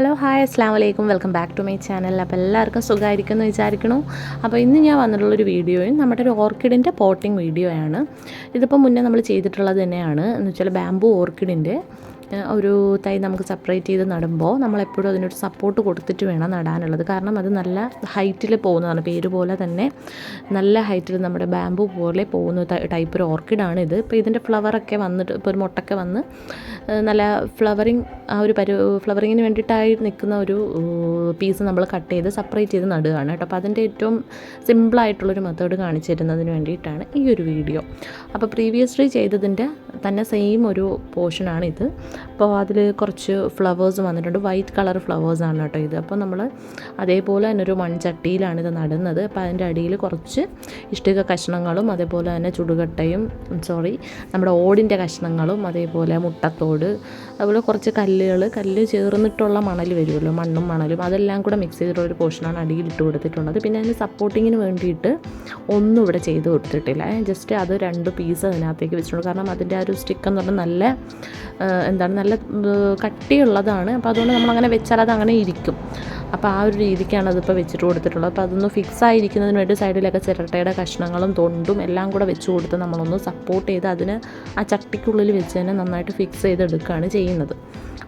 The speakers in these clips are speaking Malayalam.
ഹലോ ഹായ് അസ്സാം വലൈക്കും welcome back to my channel അപ്പോൾ എല്ലാവർക്കും സുഖമായിരിക്കുമെന്ന് വിചാരിക്കണു അപ്പോൾ ഇന്ന് ഞാൻ വന്നിട്ടുള്ളൊരു വീഡിയോയും നമ്മുടെ ഒരു ഓർക്കിഡിന്റെ പോട്ടിംഗ് വീഡിയോ ആണ് ഇതിപ്പോൾ മുന്നേ നമ്മൾ ചെയ്തിട്ടുള്ളത് തന്നെയാണ്. എന്ന് വെച്ചാൽ ബാംബു ഓർക്കിഡിന്റെ ഒരു തൈ നമുക്ക് സെപ്പറേറ്റ് ചെയ്ത് നടുമ്പോൾ നമ്മളെപ്പോഴും അതിനൊരു സപ്പോർട്ട് കൊടുത്തിട്ട് വേണം നടാനുള്ളത്. കാരണം അത് നല്ല ഹൈറ്റിൽ പോകുന്നതാണ്. പേര് പോലെ തന്നെ നല്ല ഹൈറ്റിൽ നമ്മുടെ ബാംബു പോലെ പോകുന്ന ടൈപ്പ് ഒരു ഓർക്കിഡാണ് ഇത്. ഇപ്പോൾ ഇതിന്റെ ഫ്ലവറൊക്കെ വന്നിട്ട് ഇപ്പോൾ ഒരു മുട്ടൊക്കെ വന്ന് നല്ല ഫ്ലവറിങ് ആ ഒരു പരു ഫ്ലവറിങ്ങിന് വേണ്ടിയിട്ടായി നിൽക്കുന്ന ഒരു പീസ് നമ്മൾ കട്ട് ചെയ്ത് സെപ്പറേറ്റ് ചെയ്ത് നടുകയാണ് കേട്ടോ. അപ്പോൾ അതിന്റെ ഏറ്റവും സിമ്പിളായിട്ടുള്ളൊരു മെത്തേഡ് കാണിച്ചു തരുന്നതിന് വേണ്ടിയിട്ടാണ് ഈ ഒരു വീഡിയോ അപ്പോൾ പ്രീവിയസ്ലി ചെയ്തതിന്റെ തന്നെ സെയിം ഒരു പോർഷനാണ് ഇത്. അപ്പോൾ അതിൽ കുറച്ച് ഫ്ലവേഴ്സ് വന്നിട്ടുണ്ട്. വൈറ്റ് കളർ ഫ്ലവേഴ്സാണ് കേട്ടോ ഇത്. അപ്പോൾ നമ്മൾ അതേപോലെ തന്നെ ഒരു മൺചട്ടിയിലാണ് ഇത് നടുന്നത്. അപ്പോൾ അതിന്റെ അടിയിൽ കുറച്ച് ഇഷ്ടിക കഷ്ണങ്ങളും അതേപോലെ തന്നെ ചുടുകട്ടയും സോറി നമ്മുടെ ഓടിന്റെ കഷ്ണങ്ങളും അതേപോലെ മുട്ടത്തോട് അതുപോലെ കുറച്ച് കല്ലുകൾ കല്ല് ചേർന്നിട്ടുള്ള മണൽ വരുമല്ലോ മണ്ണും മണലും. അതെല്ലാം കൂടെ മിക്സ് ചെയ്തിട്ടുള്ള ഒരു പോർഷനാണ് അടിയിൽ ഇട്ട് കൊടുത്തിട്ടുള്ളത്. പിന്നെ അതിന് സപ്പോർട്ടിങ്ങിന് വേണ്ടിയിട്ട് ഒന്നും ഇവിടെ ചെയ്ത് കൊടുത്തിട്ടില്ല. ജസ്റ്റ് അത് രണ്ട് പീസ് അതിനകത്തേക്ക് വെച്ചിട്ടുണ്ട്. കാരണം അതിന്റെ ആ ഒരു സ്റ്റിക്ക് എന്ന് പറഞ്ഞാൽ നല്ല എന്താണ് നല്ല കട്ടിയുള്ളതാണ്. അപ്പോൾ അതുകൊണ്ട് നമ്മളങ്ങനെ വെച്ചാൽ അത് അങ്ങനെ ഇരിക്കും. അപ്പോൾ ആ ഒരു രീതിക്കാണ് അതിപ്പോൾ വെച്ചിട്ട് കൊടുത്തിട്ടുള്ളത്. അപ്പോൾ അതൊന്ന് ഫിക്സ് ആയിരിക്കുന്നതിന് വേണ്ടി സൈഡിലൊക്കെ ചിരട്ടയുടെ കഷ്ണങ്ങളും തൊണ്ടും എല്ലാം കൂടെ വെച്ച് കൊടുത്ത് നമ്മളൊന്ന് സപ്പോർട്ട് ചെയ്ത് അതിന് ആ ചട്ടിക്കുള്ളിൽ വെച്ച് തന്നെ നന്നായിട്ട് ഫിക്സ് ചെയ്തെടുക്കുകയാണ് ചെയ്യുന്നത്.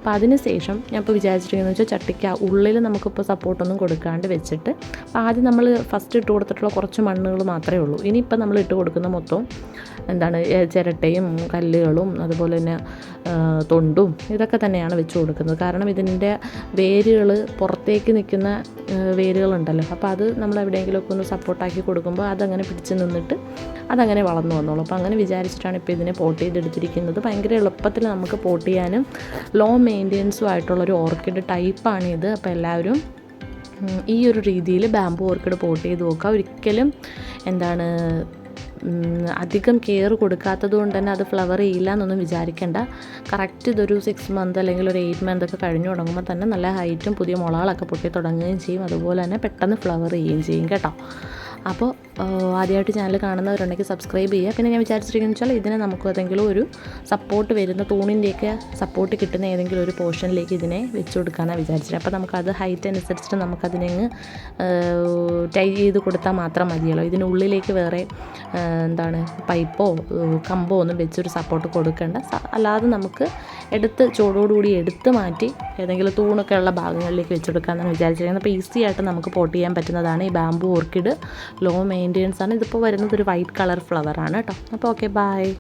അപ്പോൾ അതിന് ശേഷം ഞാൻ ഇപ്പോൾ വിചാരിച്ചിരിക്കുന്നത് വെച്ചാൽ ചട്ടിക്ക് ഉള്ളിൽ നമുക്കിപ്പോൾ സപ്പോർട്ടൊന്നും കൊടുക്കാണ്ട് വെച്ചിട്ട് അപ്പോൾ ആദ്യം നമ്മൾ ഫസ്റ്റ് ഇട്ട് കൊടുത്തിട്ടുള്ള കുറച്ച് മണ്ണുകൾ മാത്രമേ ഉള്ളൂ. ഇനിയിപ്പോൾ നമ്മൾ ഇട്ട് കൊടുക്കുന്ന മൊത്തം എന്താണ് ചിരട്ടയും കല്ലുകളും അതുപോലെ തന്നെ തൊണ്ടും ഇതൊക്കെ തന്നെയാണ് വെച്ച് കൊടുക്കുന്നത്. കാരണം ഇതിന്റെ വേരുകൾ പുറത്തേക്ക് നിൽക്കുന്ന വേരുകളുണ്ടല്ലോ. അപ്പോൾ അത് നമ്മൾ എവിടെയെങ്കിലുമൊക്കെ ഒന്ന് സപ്പോർട്ടാക്കി കൊടുക്കുമ്പോൾ അതങ്ങനെ പിടിച്ച് നിന്നിട്ട് അതങ്ങനെ വളർന്നു വന്നോളൂ. അപ്പോൾ അങ്ങനെ വിചാരിച്ചിട്ടാണ് ഇപ്പോൾ ഇതിനെ പോട്ട് ചെയ്തെടുത്തിരിക്കുന്നത്. ഭയങ്കര എളുപ്പത്തിൽ നമുക്ക് പോട്ട് ചെയ്യാനും ലോ മെയിന്റെനൻസും ആയിട്ടുള്ളൊരു ഓർക്കിഡ് ടൈപ്പാണ് ഇത് അപ്പോൾ എല്ലാവരും ഈ ഒരു രീതിയിൽ ബാമ്പു ഓർക്കിഡ് പോട്ട് ചെയ്ത് നോക്കുക. ഒരിക്കലും എന്താണ് അധികം കെയർ കൊടുക്കാത്തത് കൊണ്ട് തന്നെ അത് ഫ്ലവർ ചെയ്യില്ല എന്നൊന്നും വിചാരിക്കേണ്ട. കറക്റ്റ് ഇതൊരു സിക്സ് മന്ത് അല്ലെങ്കിൽ ഒരു എയ്റ്റ് മന്ത് ഒക്കെ കഴിഞ്ഞു തുടങ്ങുമ്പോൾ തന്നെ നല്ല ഹൈറ്റും പുതിയ മുളകളൊക്കെ പൊട്ടി തുടങ്ങുകയും ചെയ്യും. അതുപോലെ തന്നെ പെട്ടെന്ന് ഫ്ലവർ ചെയ്യുകയും ചെയ്യും കേട്ടോ. അപ്പോൾ ആദ്യമായിട്ട് ചാനൽ കാണുന്നവരുണ്ടെങ്കിൽ സബ്സ്ക്രൈബ് ചെയ്യുക. പിന്നെ ഞാൻ വിചാരിച്ചിരിക്കുന്നത് വെച്ചാൽ ഇതിനെ നമുക്ക് ഏതെങ്കിലും ഒരു സപ്പോർട്ട് വരുന്ന തൂണിന്റെയൊക്കെ സപ്പോർട്ട് കിട്ടുന്ന ഏതെങ്കിലും ഒരു പോർഷനിലേക്ക് ഇതിനെ വെച്ച് കൊടുക്കാനാണ് വിചാരിച്ചത്. അപ്പോൾ നമുക്കത് ഹൈറ്റ് അനുസരിച്ചിട്ട് നമുക്കതിനെ അങ്ങ് ടൈ ചെയ്ത് കൊടുത്താൽ മാത്രം മതിയല്ലോ. ഇതിനുള്ളിലേക്ക് വേറെ എന്താണ് പൈപ്പോ കമ്പോ ഒന്നും വെച്ചൊരു സപ്പോർട്ട് കൊടുക്കേണ്ട. അല്ലാതെ നമുക്ക് എടുത്ത് ചൂടോടുകൂടി എടുത്ത് മാറ്റി ഏതെങ്കിലും തൂണൊക്കെ ഉള്ള ഭാഗങ്ങളിലേക്ക് വെച്ചെടുക്കാമെന്നാണ് വിചാരിച്ചിരിക്കുന്നത്. അപ്പോൾ ഈസി ആയിട്ട് നമുക്ക് പോട്ട് ചെയ്യാൻ പറ്റുന്നതാണ് ഈ ബാമ്പു ഓർക്കിഡ് ലോ മെയിന്റെനൻസ് ആണ്. ഇതിപ്പോൾ വരുന്നത് ഒരു വൈറ്റ് കളർ ഫ്ലവർ ആണ് കേട്ടോ. അപ്പോൾ ഓക്കെ ബൈ